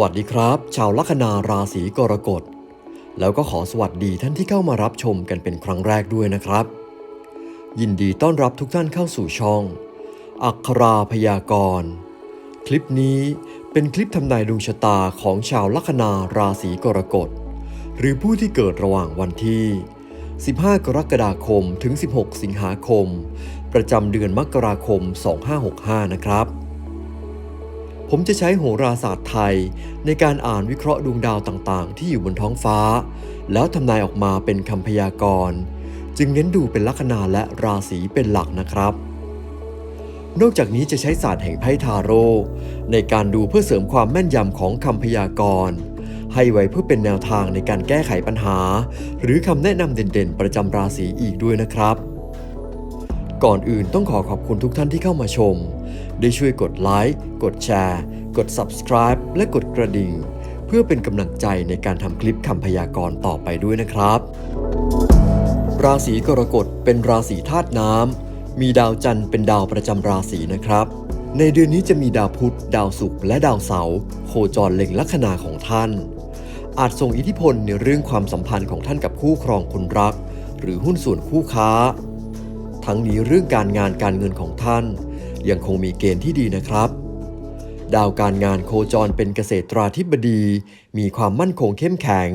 วัสดีครับ ชาวลัคนาราศีกรกฎ แล้วก็ขอสวัสดีท่านที่เข้ามารับชมกันเป็นครั้งแรกด้วยนะครับ ยินดีต้อนรับทุกท่านเข้าสู่ช่อง อัคราพยากรณ์คลิปนี้เป็นคลิปทำนายดวงชะตาของชาวลัคนาราศีกรกฎ หรือผู้ที่เกิดระหว่างวันที่ 15 กรกฎาคมถึง 16 สิงหาคม ประจำเดือนมกราคม 2565 นะครับ ผมจะใช้โหราศาสตร์ไทย ในการอ่านวิเคราะห์ดวงดาวต่างๆ ที่อยู่บนท้องฟ้า แล้วทำนายออกมาเป็นคำพยากรณ์ จึงเน้นดูเป็นลัคนาและราศีเป็นหลักนะครับ นอกจากนี้จะใช้ศาสตร์แห่งไพ่ทาโร่ในการดูเพื่อเสริมความแม่นยำของคำพยากรณ์ให้ไว้เพื่อเป็นแนวทางในการแก้ไขปัญหา หรือคำแนะนำเด่นๆ ประจำราศีอีกด้วยนะครับ ก่อนอื่นต้องขอขอบคุณทุกท่านที่เข้ามาชม ได้ช่วยกดไลค์กดแชร์ กด subscribe และกดกระดิ่ง เพื่อเป็นกำลังใจในการทำคลิปคำพยากรณ์ต่อไปด้วยนะครับ ราศีกรกฎเป็นราศีธาตุน้ำมีดาวจันทร์เป็นดาวประจำราศีนะครับ ในเดือนนี้จะมีดาวพุธ ดาวศุกร์และดาวเสาร์โคจรเล็งลัคนาของท่าน อาจส่งอิทธิพลในเรื่องความสัมพันธ์ของท่านกับคู่ครองคนรัก หรือหุ้นส่วนคู่ค้า ทั้งนี้เรื่องการงานการเงินของท่าน ยังคงมีเกณฑ์ที่ดีนะครับ ดาวการงานโคจรเป็นเกษตราธิบดี มีความมั่นคงเข้มแข็ง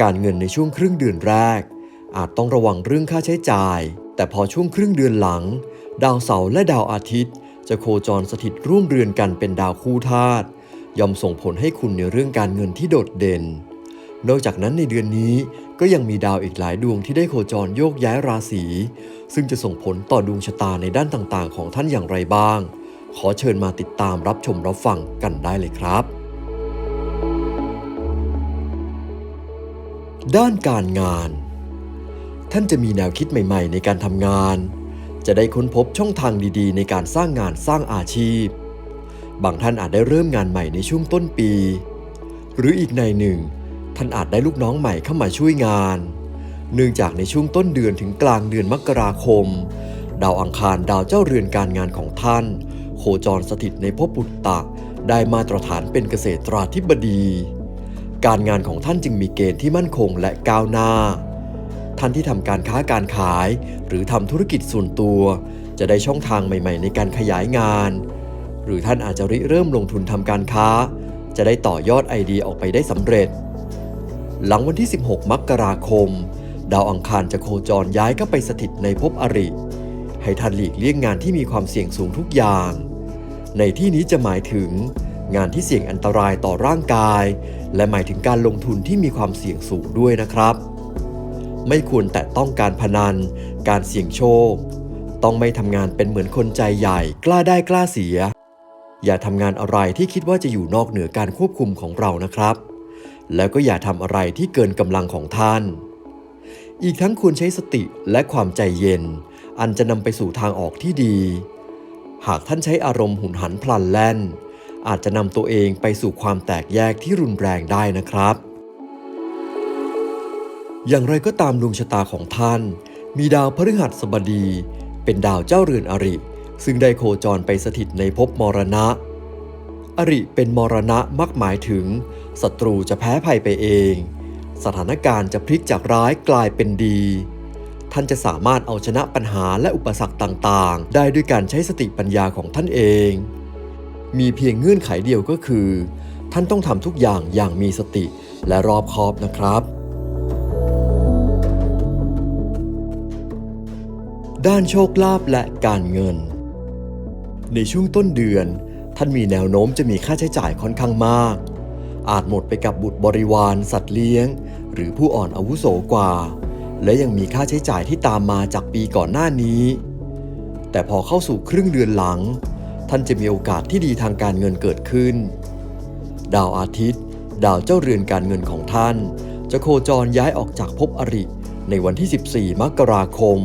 การเงินในช่วงครึ่งเดือนแรก อาจต้องระวังเรื่องค่าใช้จ่าย แต่พอช่วงครึ่งเดือนหลัง ดาวเสาร์และดาวอาทิตย์ จะโคจรสถิตร่วมเรือนกันเป็นดาวคู่ธาตุย่อมส่งผลให้คุณในเรื่องการเงินที่โดดเด่น นอกจากนั้นในเดือนนี้ก็ยังมีดาวอีกหลายดวงที่ได้โคจรโยกย้ายราศี ซึ่งจะส่งผลต่อดวงชะตาในด้านต่างๆ ของท่านอย่างไรบ้าง ขอเชิญมาติดตามรับชมรับฟังกันได้เลยครับ ด้านการงาน ท่านจะมีแนวคิดใหม่ ๆ ในการทำงาน จะได้ค้นพบช่องทางดีๆ ในการสร้างงานสร้างอาชีพ บางท่านอาจได้เริ่มงานใหม่ในช่วงต้นปี หรืออีกในหนึ่ง ท่านอาจได้ลูกน้องใหม่เข้ามาช่วยงาน เนื่องจากในช่วงต้นเดือนถึงกลางเดือนมกราคม ดาวอังคารดาวเจ้าเรือนการงานของท่าน โคจรสถิตในภพปุตตะ ได้มาตรฐานเป็นเกษตราธิบดี การงานของท่านจึงมีเกณฑ์ที่มั่นคงและก้าวหน้า ท่านที่ทำการค้าการขาย หรือทำธุรกิจส่วนตัว จะได้ช่องทางใหม่ ๆ ในการขยายงาน หรือท่านอาจจะริเริ่มลงทุนทำการค้า จะได้ต่อยอดไอเดียออกไปได้สำเร็จ หลังวันที่ 16 มกราคม ดาวอังคารจะโคจรย้ายเข้าไปสถิตในภพอริ ให้ท่านหลีกเลี่ยงงานที่มีความเสี่ยงสูงทุกอย่าง ในที่นี้จะหมายถึง งานที่เสี่ยงอันตรายต่อร่างกาย และหมายถึงการลงทุนที่มีความเสี่ยงสูงด้วยนะครับ ไม่ควรแตะต้องการพนัน การเสี่ยงโชค ต้องไม่ทำงานเป็นเหมือนคนใจใหญ่กล้าได้กล้าเสีย อย่าทำงานอะไรที่คิดว่าจะอยู่นอกเหนือการควบคุมของเรานะครับ แล้วก็อย่าทำอะไรที่เกินกำลังของท่าน อีกทั้งควรใช้สติและความใจเย็น อันจะนำไปสู่ทางออกที่ดี หากท่านใช้อารมณ์หุนหันพลันแล่น อาจจะนำตัวเองไปสู่ความแตกแยกที่รุนแรงได้นะครับ อย่างไรก็ตามดวงชะตาของท่าน มีดาวพฤหัสบดี เป็นดาวเจ้าเรือนอริ ซึ่งได้โคจรไปสถิตในภพมรณะอริเป็นมรณะมักหมายถึง ศัตรูจะแพ้ภัยไปเอง สถานการณ์จะพลิกจากร้ายกลายเป็นดี ท่านจะสามารถเอาชนะปัญหาและอุปสรรคต่างๆ ได้ด้วยการใช้สติปัญญาของท่านเอง มีเพียงเงื่อนไขเดียวก็คือ ท่านต้องทำทุกอย่างอย่างมีสติและรอบคอบนะครับ ด้านโชคลาภและการเงิน ในช่วงต้นเดือน ท่านมีแนวโน้มจะมีค่าใช้จ่ายค่อนข้างมาก อาจหมดไปกับบุตรบริวาร สัตว์เลี้ยง หรือผู้อ่อนอาวุโสกว่า และยังมีค่าใช้จ่ายที่ตามมาจากปีก่อนหน้านี้ แต่พอเข้าสู่ครึ่งเดือนหลัง ท่านจะมีโอกาสที่ดีทางการเงินเกิดขึ้น ดาวอาทิตย์ ดาวเจ้าเรือนการเงินของท่าน จะโคจรย้ายออกจากภพอริในวันที่ 14 มกราคม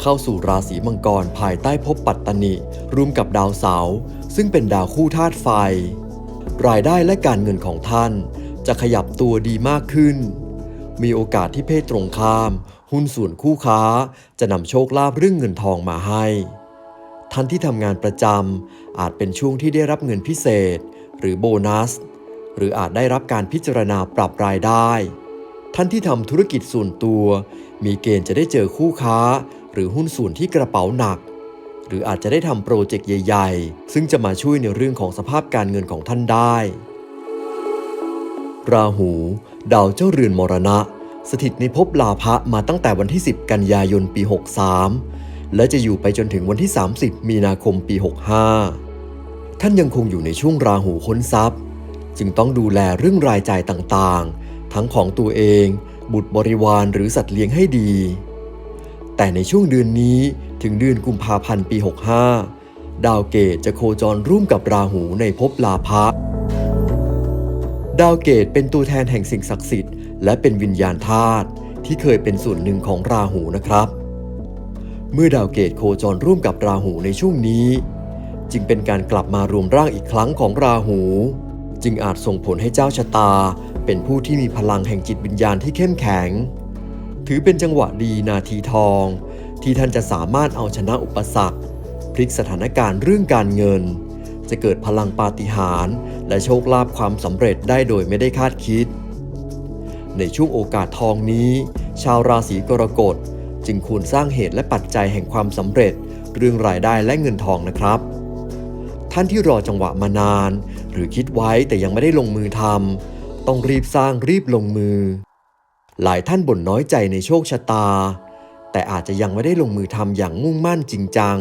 เข้าสู่ราศีมังกรภายใต้ภพปัตตนิรวมกับดาวเสาร์ซึ่งเป็นดาวคู่ธาตุไฟ รายได้และการเงินของท่าน จะขยับตัวดีมากขึ้น มีโอกาสที่เพศตรงข้าม หุ้นส่วนคู่ค้า จะนำโชคลาภเรื่องเงินทองมาให้ ท่านที่ทำงานประจำอาจเป็นช่วงที่ได้รับเงินพิเศษ หรือโบนัส หรืออาจได้รับการพิจารณาปรับรายได้ ท่านที่ทำธุรกิจส่วนตัว มีเกณฑ์จะได้เจอคู่ค้า หรือหุ้นส่วนที่กระเป๋าหนัก หรืออาจจะได้ทำโปรเจกต์ใหญ่ ๆ ซึ่งจะมาช่วยในเรื่องของสภาพการเงินของท่านได้ ราหู ดาวเจ้าเรือนมรณะ สถิตในภพลาภะมาตั้งแต่วันที่ 10 กันยายนปี 63 และจะอยู่ไปจนถึงวันที่ 30 มีนาคมปี 65 ท่านยังคงอยู่ในช่วงราหูค้นทรัพย์ จึงต้องดูแลเรื่องรายจ่ายต่างๆ ทั้งของตัวเอง บุตรบริวารหรือสัตว์เลี้ยงให้ดี แต่ในช่วงเดือนนี้ถึงเดือนกุมภาพันธ์ปี 65 ดาวเกตจะโคจรร่วมกับราหูในภพลาภะดาวเกตเป็นตัวแทนแห่งสิ่งศักดิ์สิทธิ์และเป็นวิญญาณธาตุที่เคยเป็นส่วนหนึ่งของราหูนะครับ เมื่อดาวเกตโคจรร่วมกับราหูในช่วงนี้ จึงเป็นการกลับมารวมร่างอีกครั้งของราหู จึงอาจส่งผลให้เจ้าชะตา เป็นผู้ที่มีพลังแห่งจิตวิญญาณที่เข้มแข็ง ถือเป็นจังหวะดีนาทีทอง ที่ท่านจะสามารถเอาชนะอุปสรรค พลิกสถานการณ์เรื่องการเงิน จะเกิดพลังปาฏิหาริย์และโชคลาภความสำเร็จได้โดยไม่ได้คาดคิด ในช่วงโอกาสทองนี้ ชาวราศีกรกฎจึงควรสร้างเหตุและปัจจัยแห่งความสำเร็จ เรื่องรายได้และเงินทองนะครับ ท่านที่รอจังหวะมานาน หรือคิดไว้แต่ยังไม่ได้ลงมือทำต้องรีบสร้างรีบลงมือ หลายท่านบ่นน้อยใจในโชคชะตา แต่อาจจะยังไม่ได้ลงมือทำอย่างมุ่งมั่นจริงจัง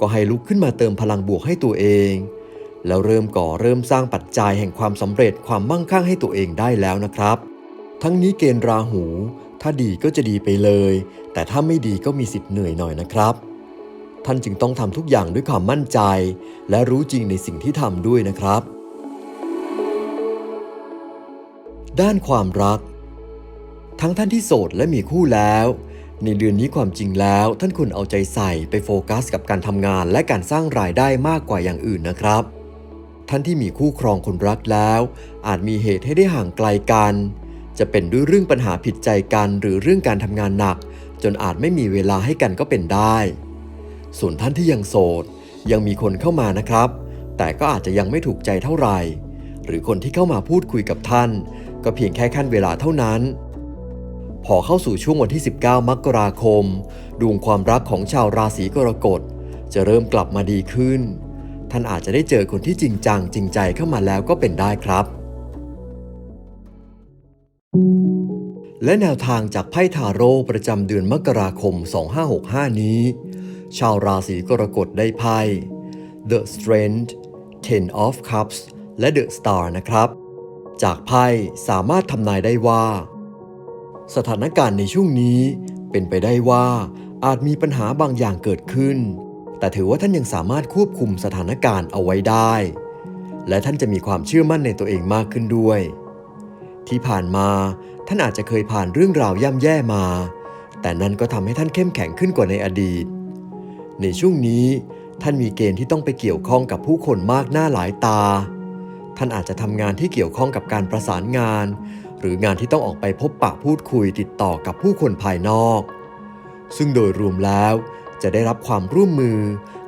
ก็ให้ลุกขึ้นมาเติมพลังบวกให้ตัวเอง แล้วเริ่มก่อเริ่มสร้างปัจจัยแห่งความสำเร็จความมั่งคั่งให้ตัวเองได้แล้วนะครับ ทั้งนี้เกณฑ์ราหู ถ้าดีก็จะดีไปเลย แต่ถ้าไม่ดีก็มีสิทธิ์เหนื่อยหน่อยนะครับ ท่านจึงต้องทำทุกอย่างด้วยความมั่นใจ และรู้จริงในสิ่งที่ทำด้วยนะครับ ด้านความรัก ทั้งท่านที่โสดและมีคู่แล้ว ในเดือนนี้ความจริงแล้ว ท่านควรเอาใจใส่ไปโฟกัสกับการทำงานและการสร้างรายได้มากกว่าอย่างอื่นนะครับ ท่านที่มีคู่ครองคนรักแล้ว อาจมีเหตุให้ได้ห่างไกลกัน จะเป็นด้วยเรื่องปัญหาผิดใจกันหรือเรื่องการทำงานหนัก จนอาจไม่มีเวลาให้กันก็เป็นได้ ส่วนท่านที่ยังโสด ยังมีคนเข้ามานะครับ แต่ก็อาจจะยังไม่ถูกใจเท่าไหร่ หรือคนที่เข้ามาพูดคุยกับท่าน ก็เพียงแค่ขั้นเวลาเท่านั้น พอเข้าสู่ช่วงวันที่ 19 มกราคม ดวงความรักของชาวราศีกรกฎจะเริ่มกลับมาดีขึ้น ท่านอาจจะได้เจอคนที่จริงจังจริงใจเข้ามาแล้วก็เป็นได้ครับ และแนวทางจากไพ่ทาโร่ประจำเดือนมกราคม 2565 นี้ ชาวราศีกรกฎได้ไพ่ The Strength Ten of Cups และ The Star นะครับ จากไพ่สามารถทำนายได้ว่า สถานการณ์ในช่วงนี้เป็นไปได้ว่าอาจมีปัญหาบางอย่างเกิดขึ้น แต่ถือว่าท่านยังสามารถควบคุมสถานการณ์เอาไว้ได้ และท่านจะมีความเชื่อมั่นในตัวเองมากขึ้นด้วย ที่ผ่านมาท่านอาจจะเคยผ่านเรื่องราวย่ำแย่มา แต่นั่นก็ทำให้ท่านเข้มแข็งขึ้นกว่าในอดีต ในช่วงนี้ท่านมีเกณฑ์ที่ต้องไปเกี่ยวข้องกับผู้คนมากหน้าหลายตา ท่านอาจจะทำงานที่เกี่ยวข้องกับการประสานงาน หรืองานที่ต้องออกไปพบปะพูดคุยติดต่อกับผู้คนภายนอก ซึ่งโดยรวมแล้วจะได้รับความร่วมมือ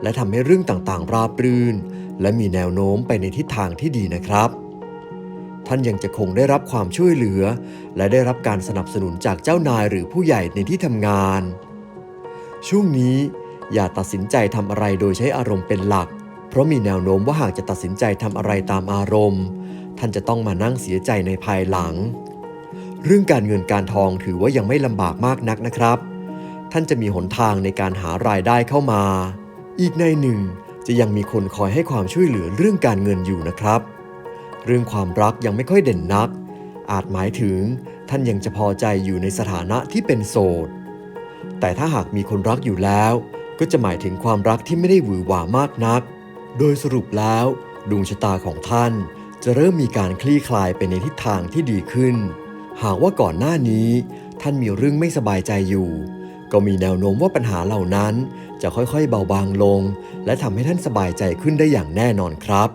และทำให้เรื่องต่างๆ ราบรื่น และมีแนวโน้มไปในทิศทางที่ดีนะครับ ท่านยังจะคงได้รับความช่วยเหลือ และได้รับการสนับสนุนจากเจ้านายหรือผู้ใหญ่ในที่ทำงาน ช่วงนี้อย่าตัดสินใจทำอะไรโดยใช้อารมณ์เป็นหลัก เพราะมีแนวโน้มว่าหากจะตัดสินใจทำอะไรตามอารมณ์ ท่านจะต้องมานั่งเสียใจในภายหลัง เรื่องการเงินการทองถือว่ายังไม่ลำบากมากนักนะครับ ท่านจะมีหนทางในการหารายได้เข้ามา อีกในหนึ่งจะยังมีคนคอยให้ความช่วยเหลือเรื่องการเงินอยู่นะครับ เรื่องความรักยังไม่ค่อยเด่นนัก อาจหมายถึง ท่านยังจะพอใจอยู่ในสถานะที่เป็นโสด แต่ถ้าหากมีคนรักอยู่แล้ว ก็จะหมายถึงความรักที่ไม่ได้หวือหวามากนัก โดยสรุปแล้วดวงชะตาของท่านจะเริ่มมีการคลี่คลายไปในทิศทางที่ดีขึ้น หากว่าก่อนหน้านี้ ท่านมีเรื่องไม่สบายใจอยู่ ก็มีแนวโน้มว่าปัญหาเหล่านั้นจะค่อยๆเบาบางลง และทำให้ท่านสบายใจขึ้นได้อย่างแน่นอนครับ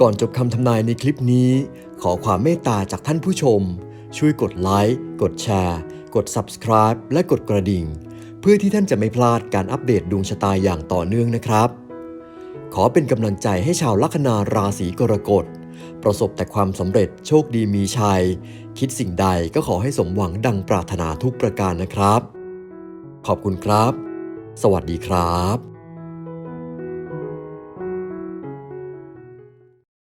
ก่อนจบคำทำนายในคลิปนี้ ขอความเมตตาจากท่านผู้ชม ช่วยกดไลค์ กดแชร์ กด Subscribe และกดกระดิ่ง เพื่อที่ท่านจะไม่พลาดการอัปเดตดวงชะตาอย่างต่อเนื่องนะครับ ขอเป็นกำลังใจให้ชาวลัคนาราศีกรกฎ ประสบแต่ความสำเร็จโชคดีมีชัย คิดสิ่งใดก็ขอให้สมหวังดังปรารถนาทุกประการนะครับ ขอบคุณครับ สวัสดีครับ